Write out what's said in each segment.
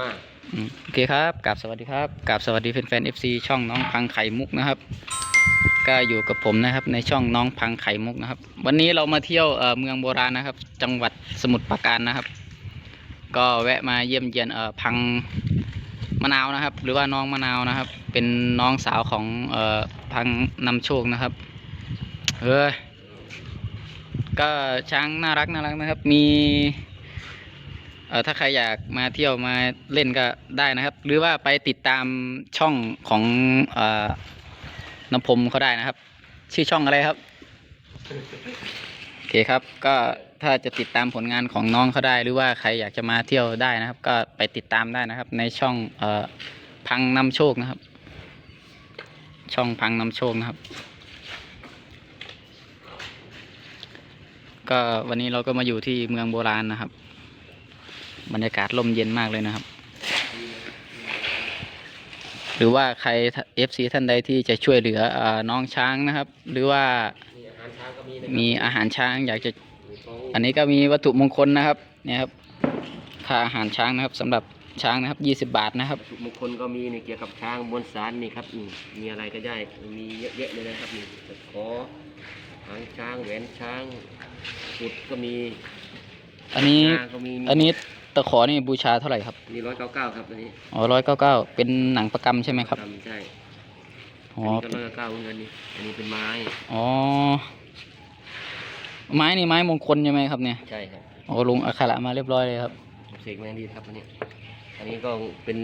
มากโอเคครับกราบสวัสดีครับกราบสวัสดีแฟนๆ FC ช่องน้องพังไข่มุกนะครับ ก็อยู่กับผมนะครับในช่องน้องพังไข่มุกนะครับ วันนี้เรามาเที่ยวเมืองโบราณนะครับ จังหวัดสมุทรปราการนะครับ ก็แวะมาเยี่ยมเยียนเออพังมะนาวนะครับ หรือว่าน้องมะนาวนะครับ เป็นน้องสาวของเออพังนำโชคนะครับเฮ้ยก็ช้างน่ารักน่ารักนะครับ มี เอ่อถ้าใครอยากมาเที่ยวมาเล่นก็ได้นะครับ หรือว่าไปติดตามช่องของเอ่อน้ำพรมเขาได้นะครับ ชื่อช่องอะไรครับโอเคครับ ก็ถ้าจะติดตามผลงานของน้องเขาได้ หรือว่าใครอยากจะมาเที่ยวได้นะครับ ก็ไปติดตามได้นะครับ ในช่องเอ่อพังนำโชคนะครับ ช่องพังนำโชคนะครับ ก็วันนี้เราก็มาอยู่ที่เมืองโบราณนะครับ บรรยากาศลมเย็นมากเลยนะครับ หรือว่าใคร FC ท่านใดที่จะช่วยเหลือเออน้องช้างนะครับ หรือว่ามีอาหารช้างก็มีนะมีอาหารช้างอยากจะมีของอันนี้ก็มีวัตถุมงคลนะครับเนี่ยครับค่าอาหารช้างนะครับสำหรับช้างนะครับ 20 บาทนะครับวัตถุมงคลก็มีนี่เกี่ยวกับช้างมวลสารนี่ครับนี่มีอะไรก็ได้มีเยอะแยะเลยนะครับนี่ตะขอหางช้างแหวนช้างกุดก็มี อันนี้ช้างก็มีอันนี้ ตะขอนี่บูชาเท่าไหร่ครับมีร้อยเก้าเก้าครับอันนี้อ๋อร้อยเก้าเก้าเป็นหนังประกำใช่ไหมครับทำใช่อ๋ออันนี้ก็ร้อยเก้าเก้าเหมือนกันนี่อันนี้เป็นไม้อ๋อไม้นี่ไม้มงคลใช่ไหมครับเนี่ยใช่ครับโอ้ลงอักขระมาเรียบร้อยเลยครับเสกแมงดีครับอันนี้ อันนี้ก็เป็น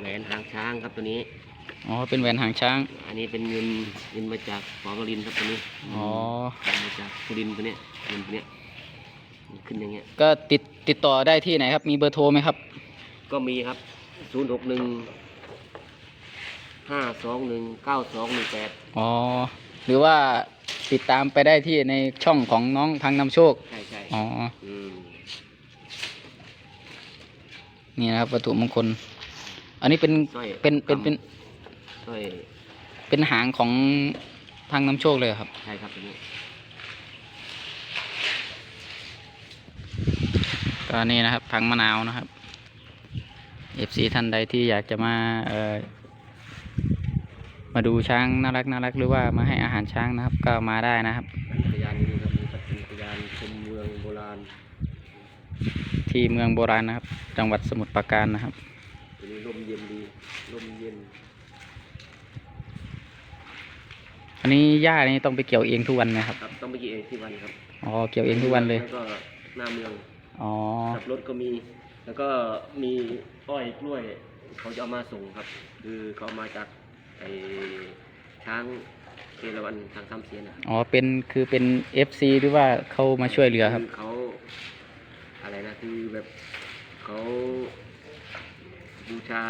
แหวนหางช้างครับตัวนี้อ๋อเป็นแหวนหางช้าง อันนี้เป็นเงินเงินมาจากหอกรินทร์ครับตัวนี้อ๋อเงินมาจากสุรินทร์ตัวเนี้ยเงินตัวเนี้ยมัน ขึ้นอย่างเงี้ย ก็ติดติดต่อได้ที่ไหนครับ มีเบอร์โทรไหมครับ ก็มีครับศูนย์หกหนึ่งห้าสองหนึ่งเก้าสองหนึ่งแปดอ๋อ หรือว่าติดตามไปได้ที่ในช่องของน้องพังนำโชค ใช่ใช่อ๋อ อืมนี่นะครับวัตถุมงคล อันนี้เป็นสร้อยเป็นเป็นเป็นสร้อยเป็นหางของพังนำโชคเลยครับ ใช่ครับตัวนี้ ก็นี่นะครับพังมะนาวนะครับเอฟซีท่านใดที่อยากจะมาเอ่อมาดูช้างน่ารักน่ารักหรือว่ามาให้อาหารช้างนะครับ ก็มาได้นะครับปั่นจักรยานนี่ครับมีปั่นจักรยานชมเมืองโบราณที่เมืองโบราณนะครับ จังหวัดสมุทรปราการนะครับตัวนี้ลมเย็นดีลมเย็น อันนี้หญ้านี่ต้องไปเกี่ยวเองทุกวันไหมครับ ครับต้องไปกี่เองที่วันครับ อ๋อ เกี่ยวเองทุกวันเลยแล้วก็หน้าเมือง อ๋อ ขับรถก็มี แล้วก็มีอ้อยกล้วยเขาจะเอามาส่งครับ คือเขาเอามาจากไอ้ช้างเอราวัณทางคำเสียนะอ๋อ เป็นคือเป็น FC หรือว่าเขามาช่วยเหลือครับคือเขาอะไรนะคือแบบเขาบูชา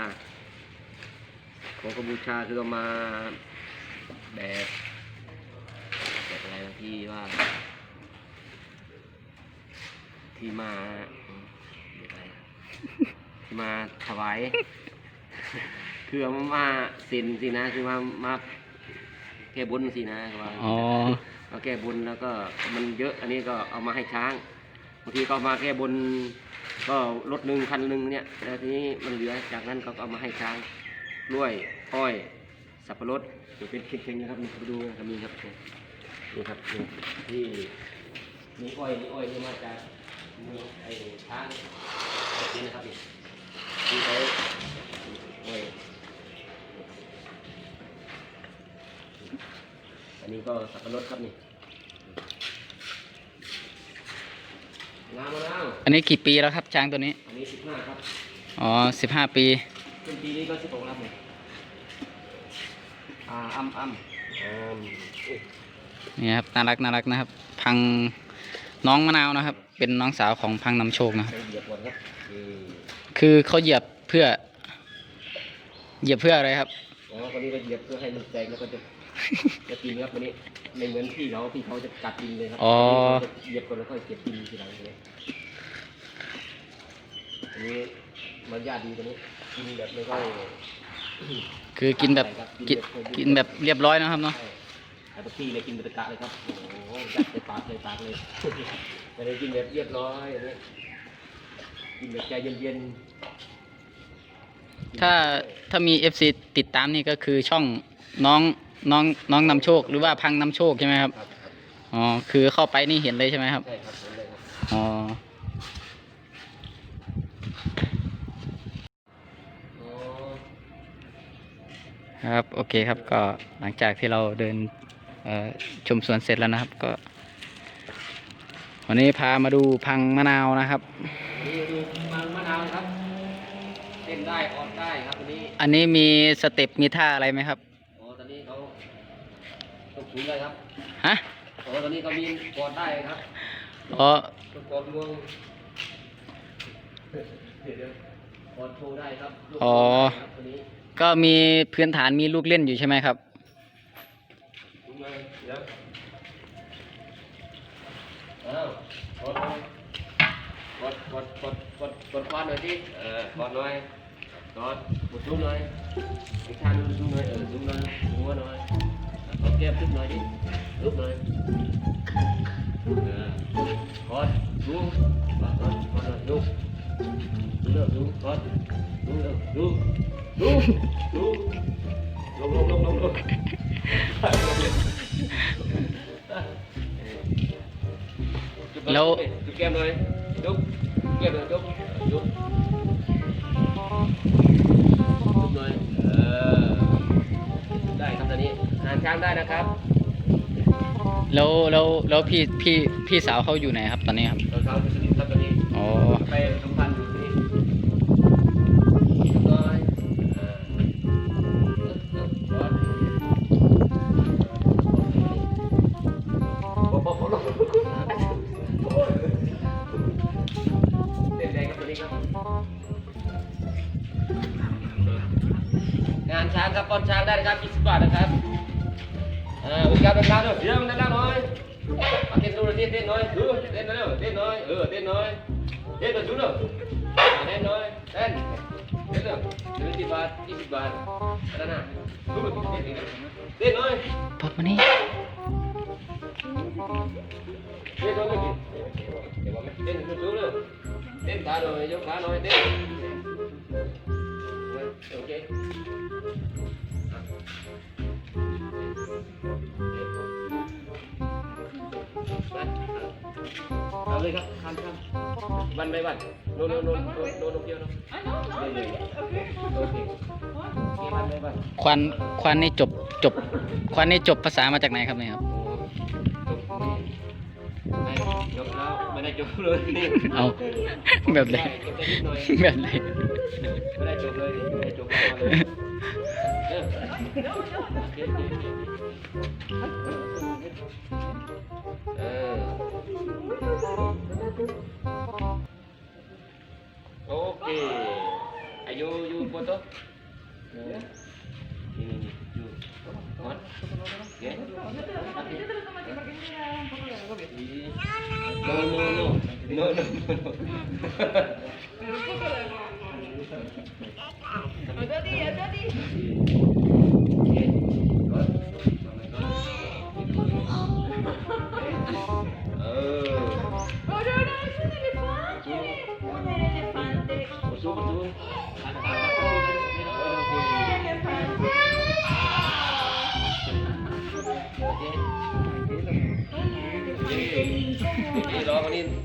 เขาก็บูชาคือเอามาแบบแบบอะไรนะที่ว่า ที่มาเรียกอะไรนะที่มาถวายคือเอามาสินสินะคือมามาแก้บนสินะคือว่าอ๋อเอาแก้บนแล้วก็มันเยอะ อันนี้ก็เอามาให้ช้างบางทีก็เอามาแก้บนก็รถหนึ่งคันหนึ่งเนี่ยแล้วทีนี้มันเหลือจากนั้นเขาก็เอามาให้ช้างกล้วยอ้อย สับปะรดเดี๋ยวเป็นเค็งๆนะครับนี่ไปดูนะครับนี่ครับนี่ครับนี่ที่มีอ้อยมีอ้อยนี่มาจาก นี่ไอ้ช้างนี่นะครับนี่ที่เขาอ้อยอันนี้ก็สับปะรดครับนี่งามมะนาวอันนี้กี่ปีแล้วครับช้างตัวนี้ อันนี้สิบห้าครับอ๋อสิบห้าปีขึ้นปีนี้ก็สิบหกแล้วเนี่ยอ่าอ้ำอ้ำอ้ำอุ๊ยนี่ครับน่ารักน่ารักนะครับ พังน้องมะนาวนะครับ เป็นน้องสาวของพังนำโชคนะครับใช้เหยียบก่อนครับนี่คือเขาเหยียบเพื่อ เหยียบเพื่ออะไรครับอ๋อคนนี้ก็เหยียบเพื่อให้มันแตกแล้วก็จะจะกินครับวันนี้ไม่เหมือนพี่เขาพี่เขาจะกัดกินเลยครัอ๋อนนี้เขาจะเหยียบก่อนแล้วค่อยเก็บกินทีหลังเลยอันนี้มันญาติดีตัวนี้กินแบบไม่ค่อยคือกินแบบกินกินแบบเรียบร้อยนะครับเนาะ ใช่แต่ปกติเลยกินเป็นตะกะเลยครับโอ้โหยัดใส่ปากเลยปากเลย ไม่ได้กินแบบเรียบร้อยอย่างนี้กินแบบใจเย็นถ้าถ้ามี FC ติดตามนี่ก็คือช่องน้องน้องน้องนำโชคหรือว่าพังนำโชคใช่ไหมครับครับครับอ๋อคือเข้าไปนี่เห็นเลยใช่ไหมครับใช่ครับผมเลยครับอ๋ออ๋อครับโอเคครับก็หลังจากที่เราเดินเอ่อชมสวนเสร็จแล้วนะครับ ก็ วันนี้พามาดูพังมะนาวนะครับนี่ดูมันมะนาวครับเต้นได้ออนได้ครับวันนี้ อันนี้มีสเต็ปมีท่าอะไรไหมครับอ๋อตอนนี้เขาตกสูงเลยครับฮะอ๋อตอนนี้เขามีกอดได้ครับอ๋อลูกกอดงวงเดี๋ยวเดี๋ยวกอดโชว์ได้ครับลูกอ๋อกดได้ครับตัวนี้ก็มีพื้นฐานมีลูกเล่นอยู่ใช่ไหมครับดูเลยเดี๋ยว อ้าวกดเลยกดกดกดกดกดควันหน่อยสิเออกดหน่อยกดกดซูมหน่อยอีกท่านซูมหน่อยเออซูมหน่อยซูมหัวหน่อยกดแก้มขึ้นหน่อยดิลุกหน่อยเออกดซูมกดกดกดหน่อยลุกดูเร็วดูกดดูเร็วดูดูดูลงลงลงลงลง แล้ว จุ๊บแก้มหน่อยจุ๊บแก้มหน่อยจุ๊บจุ๊บจุ๊บหน่อยเออได้ครับตอนนี้งานช้างได้นะครับแล้วแล้วแล้วพี่พี่พี่สาวเขาอยู่ไหนครับตอนนี้ครับ เราเช้าที่สนิทครับตอนนี้ อ๋อ ไปสัมพันธ์อ ครับป้อนช้างได้นะครับ20บาทนะครับอ่าวิ่งกลับเดินทางด้วยเดี๋ยวมันเดินทางหน่อยมาเต้นดูหน่อยเต้นเต้นหน่อยดูเต้นหน่อยเต้นหน่อยเออเต้นหน่อยเต้นหน่อยดูหน่อยเต้นหน่อยเต้นเต้นหน่อยเดี๋ยว20บาท20บาทอะไรนะดูหน่อยเต้นเต้นหน่อยปอบมานี่เต้นหน่อยเต้นดูหน่อยเต้นขาหน่อยยกขาหน่อยเต้นโอเค เอาเลยครับข้ามข้ามวันไปวันโน่นโน่นโน่นโน่นโน่นเดียวโน่นเดี๋ยวๆโอเคโอเควันไปวันควันควันนี่จบจบ ควันนี่จบภาษามาจากไหนครับเนี่ยครับโอ้จบนี่ไม่จบแล้วไม่ได้จบเลยนี่เอาแบบไหนจบได้นิดหน่อยแบบไหนไม่ได้จบเลยไม่ได้จบเลยเออโอเคโอเคโอเคเอ โอเคอายุอยู่บนโต๊ะนี่นี่นี่อ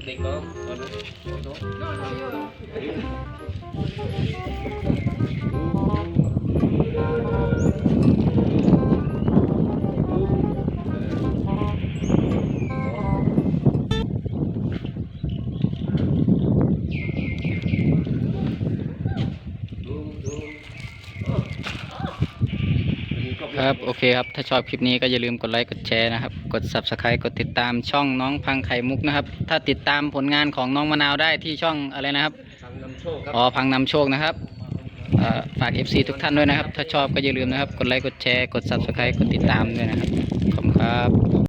รอคนนี้เด็กน้องรอน้อง No, no, yo. ครับ โอเคครับ ถ้าชอบคลิปนี้ก็อย่าลืมกดไลค์ กดแชร์นะครับ กด subscribe กดติดตามช่องน้องพังไข่มุกนะครับ ถ้าติดตามผลงานของน้องมะนาวได้ที่ช่องอะไรนะครับ ทางนำโชคครับ อ๋อ พังนำโชคนะครับเอ่อฝาก FC ทุกท่านด้วยนะครับ ถ้าชอบก็อย่าลืมนะครับ กดไลค์ กดแชร์ กด subscribe กดติดตามด้วยนะครับ ขอบคุณครับ